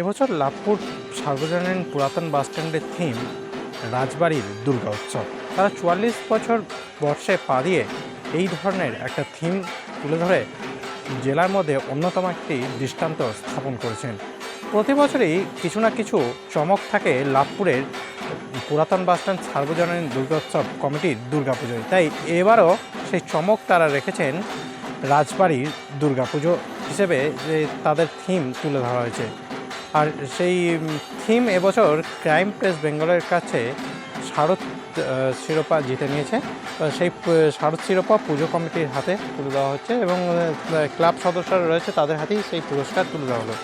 এবছর লাভপুর সার্বজনীন পুরাতন বাসস্ট্যান্ডের থিম রাজবাড়ির দুর্গা উৎসব। তারা চুয়াল্লিশ বছর বর্ষে পা দিয়ে এই ধরনের একটা থিম তুলে ধরে জেলার মধ্যে অন্যতম একটি দৃষ্টান্ত স্থাপন করেছেন। প্রতি বছরই কিছু না কিছু চমক থাকে লাভপুরের পুরাতন বাসস্ট্যান্ড সার্বজনীন দুর্গোৎসব কমিটির দুর্গাপুজোয় তাই এবারও সেই চমক তারা রেখেছেন রাজবাড়ির দুর্গাপুজো হিসেবে যে তাদের থিম তুলে ধরা হয়েছে। আর সেই থিম এবছর ক্রাইম প্রেস বেঙ্গলের কাছে শারদ শিরোপা জিতে নিয়েছে সেই শারদ শিরোপা পুজো কমিটির হাতে তুলে দেওয়া হচ্ছে এবং ক্লাব সদস্যরা রয়েছে তাদের হাতেই সেই পুরস্কার তুলে দেওয়া হলো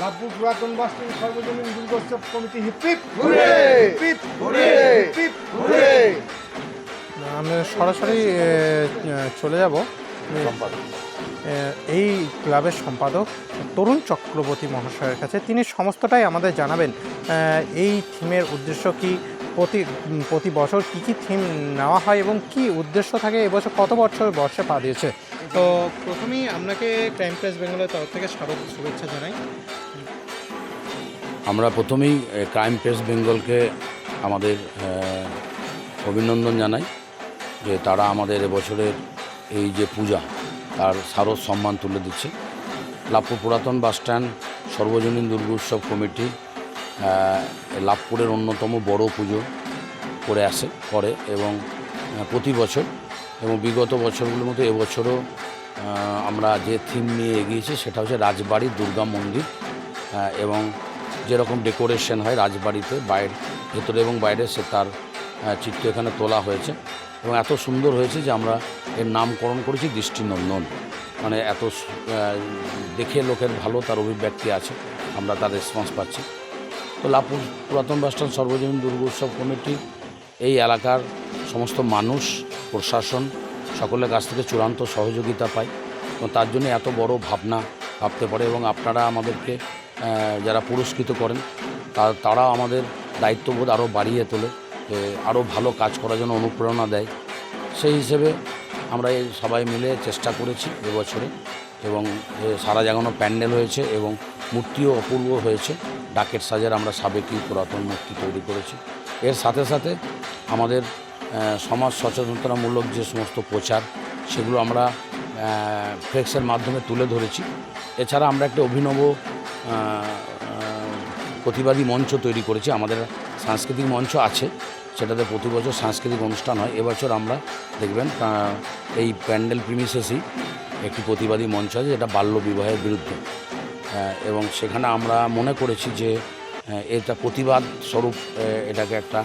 লাভপুর পুরাতন বাসস্ট্যান্ড সর্বজনীন Durgotsav committee hip hip hurray! Hip hip hurray! Hip hip hurray! আমি সরাসরি চলে যাব এই ক্লাবের সম্পাদক তরুণ চক্রবর্তী মহাশয়ের কাছে তিনি সমস্তটাই আমাদের জানাবেন। এই থিমের উদ্দেশ্য কি? প্রতি প্রতি বছর কী কী থিম নেওয়া হয় এবং কি উদ্দেশ্য থাকে? এবছর কত বছর বর্ষে পা দিয়েছে? তো প্রথমেই আপনাকে ক্রাইম প্রেস বেঙ্গলের তরফ থেকে স্বাগত শুভেচ্ছা জানাই। আমরা প্রথমেই ক্রাইম প্রেস বেঙ্গলকে আমাদের অভিনন্দন জানাই যে তারা আমাদের এবছরের এই যে পূজা, তার স্মারক সম্মান তুলে দিচ্ছে। লাভপুর পুরাতন বাসস্ট্যান্ড সর্বজনীন দুর্গোৎসব কমিটি লাভপুরের অন্যতম বড় পুজো করে আসে, করে এবং প্রতি বছর এবং বিগত বছরগুলোর মতো এবছরও আমরা যে থিম নিয়ে এগিয়েছি সেটা হচ্ছে রাজবাড়ি দুর্গা মন্দির এবং যেরকম ডেকোরেশন হয় রাজবাড়িতে বাইরে, ভেতরে এবং বাইরে সে তার চিত্র এখানে তোলা হয়েছে। এবং এত সুন্দর হয়েছে যে আমরা এর নামকরণ করেছি দৃষ্টিনন্দন। মানে এত দেখে লোকের ভালো, তার অভিব্যক্তি আছে, আমরা তার রেসপন্স পাচ্ছি। তো লাভপুর পুরাতন বাসস্ট্যান্ড সর্বজনীন দুর্গোৎসব কমিটি, এই এলাকার সমস্ত মানুষ, প্রশাসন, সকলের কাছ থেকে চূড়ান্ত সহযোগিতা পায় এবং তার জন্য এত বড় ভাবনা ভাবতে পারে এবং আপনারা আমাদেরকে যারা পুরস্কৃত করেন, তা- তারা আমাদের দায়িত্ববোধ আরও বাড়িয়ে তোলে আরও ভালো কাজ করার জন্য অনুপ্রেরণা দেয়। সেই হিসেবে আমরা এই সবাই মিলে চেষ্টা করেছি এবছরে এবং সারা জাগানো প্যান্ডেল হয়েছে এবং মূর্তিও অপূর্ব হয়েছে। ডাকের সাজের আমরা সাবেকি পুরাতন মূর্তি তৈরি করেছি। এর সাথে সাথে আমাদের সমাজ সচেতনতামূলক যে সমস্ত প্রচার, সেগুলো আমরা ফ্লেক্সের মাধ্যমে তুলে ধরেছি। এছাড়া আমরা একটা অভিনব প্রতিবাদী মঞ্চ তৈরি করেছি। আমাদের সাংস্কৃতিক মঞ্চ আছে। সেটাতে প্রতি বছর সাংস্কৃতিক অনুষ্ঠান হয়। এবছর আমরা দেখবেন এই প্যান্ডেল প্রিমিসেসই একটি প্রতিবাদী মঞ্চ আছে, যেটা বাল্য বিবাহের বিরুদ্ধে। এবং সেখানে আমরা মনে করেছি যে এটা প্রতিবাদ স্বরূপ এটাকে একটা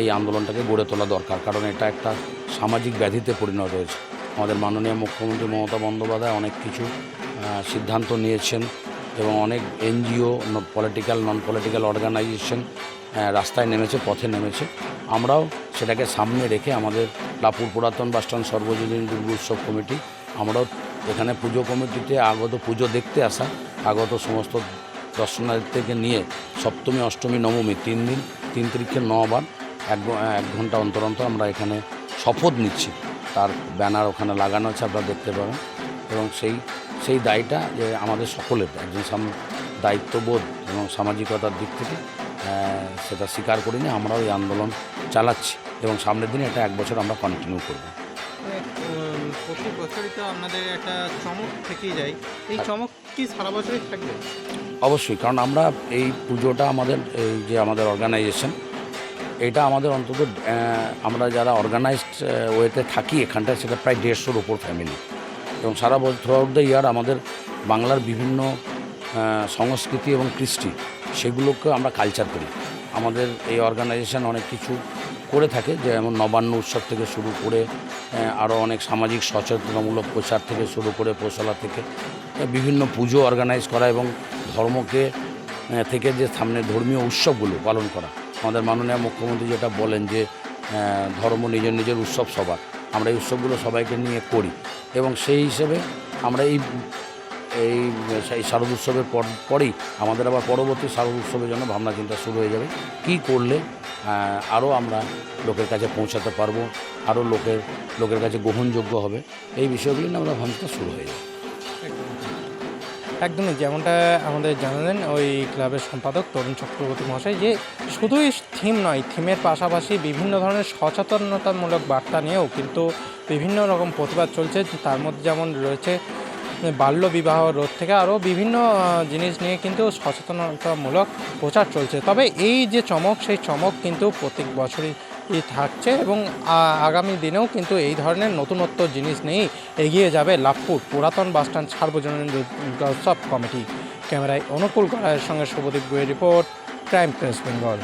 এই আন্দোলনটাকে গড়ে তোলা দরকার। কারণ এটা একটা সামাজিক ব্যাধিতে পরিণত হয়েছে। আমাদের মাননীয় মুখ্যমন্ত্রী মমতা বন্দ্যোপাধ্যায় অনেক কিছু সিদ্ধান্ত নিয়েছেন। এবং অনেক NGO political non political organisation রাস্তায় নেমেছে, পথে নেমেছে। আমরাও সেটাকে সামনে রেখে আমাদের লাপুর পুরাতন বাসস্ট্যান্ড সর্বজনীন দুর্গ উৎসব কমিটি, আমরাও এখানে পুজো কমিটিতে আগত পুজো দেখতে আসা, আগত সমস্ত দর্শনার্থীকে নিয়ে সপ্তমী, অষ্টমী, নবমী, তিন দিন, তিন তারিখে নবার এক এক ঘণ্টা অন্তর অন্তর আমরা এখানে শপথ নিচ্ছি। তার ব্যানার ওখানে লাগানো আছে, আপনারা দেখতে পাবেন। এবং সেই সেই দায়টা যে আমাদের সকলের একজন সাম- দায়িত্ববোধ এবং সামাজিকতার দিক থেকে সেটা স্বীকার করে নিয়ে আমরাও এই আন্দোলন চালাচ্ছি এবং সামনের দিনে এটা এক বছর আমরা কন্টিনিউ করব। প্রতি বছরই তো আপনাদের একটা চমক থেকেই যায়। এই চমক কি সারা বছরই থাকবে? অবশ্যই কারণ আমরা এই পুজোটা আমাদের এই যে আমাদের অর্গানাইজেশন এটা আমাদের অন্তত আমরা যারা অর্গানাইজড ওয়েতে থাকি এখানটায় সেটা প্রায় দেড়শোর ওপর ফ্যামিলি এবং সারা বছর থ্রু আউট দ্য ইয়ার আমাদের বাংলার বিভিন্ন সংস্কৃতি এবং কৃষ্টি, সেগুলোকে আমরা কালচার করি। আমাদের এই অর্গানাইজেশন অনেক কিছু করে থাকে, যেমন নবান্ন উৎসব থেকে শুরু করে আরও অনেক সামাজিক সচেতনতামূলক প্রচার থেকে শুরু করে, পোশালা থেকে বিভিন্ন পুজো অর্গানাইজ করা এবং ধর্মকে থেকে যে সামনে ধর্মীয় উৎসবগুলো পালন করা। আমাদের মাননীয় মুখ্যমন্ত্রী যেটা বলেন যে ধর্ম নিজের নিজের উৎসব সবার। আমরা এই উৎসবগুলো সবাইকে নিয়ে করি। এবং সেই হিসেবে আমরা এই এই সেই শারদ উৎসবের পর, পরেই আমাদের আবার পরবর্তী শারদ উৎসবের জন্য ভাবনা চিন্তা শুরু হয়ে যাবে। কি করলে আরও আমরা লোকের কাছে পৌঁছাতে পারব, আরও লোকের লোকের কাছে গ্রহণযোগ্য হবে, এই বিষয়গুলি নিয়ে আমরা ভাবনা শুরু হয়ে যাবে। একদমই, যেমনটা আমাদের জানালেন ওই ক্লাবের সম্পাদক তরুণ চক্রবর্তী মহাশয় যে শুধুই থিম নয়, থিমের পাশাপাশি বিভিন্ন ধরনের সচেতনতামূলক বার্তা নিয়েও কিন্তু বিভিন্ন রকম প্রতিবাদ চলছে। তার মধ্যে যেমন রয়েছে, বাল্য বিবাহ রোধ থেকে আরও বিভিন্ন জিনিস নিয়ে কিন্তু সচেতনতামূলক প্রচার চলছে। তবে এই যে চমক, সেই চমক কিন্তু প্রত্যেক বছরই থাকছে এবং আগামী দিনেও কিন্তু এই ধরনের নতুনত্ব জিনিস নিয়েই এগিয়ে যাবে লাভপুর পুরাতন বাসস্ট্যান্ড সার্বজনীন দুর্গা উৎসব কমিটি। ক্যামেরায় অনুকূল করার সঙ্গে শুভদীপ গুয়ের রিপোর্ট, ক্রাইম প্রেস বেঙ্গল।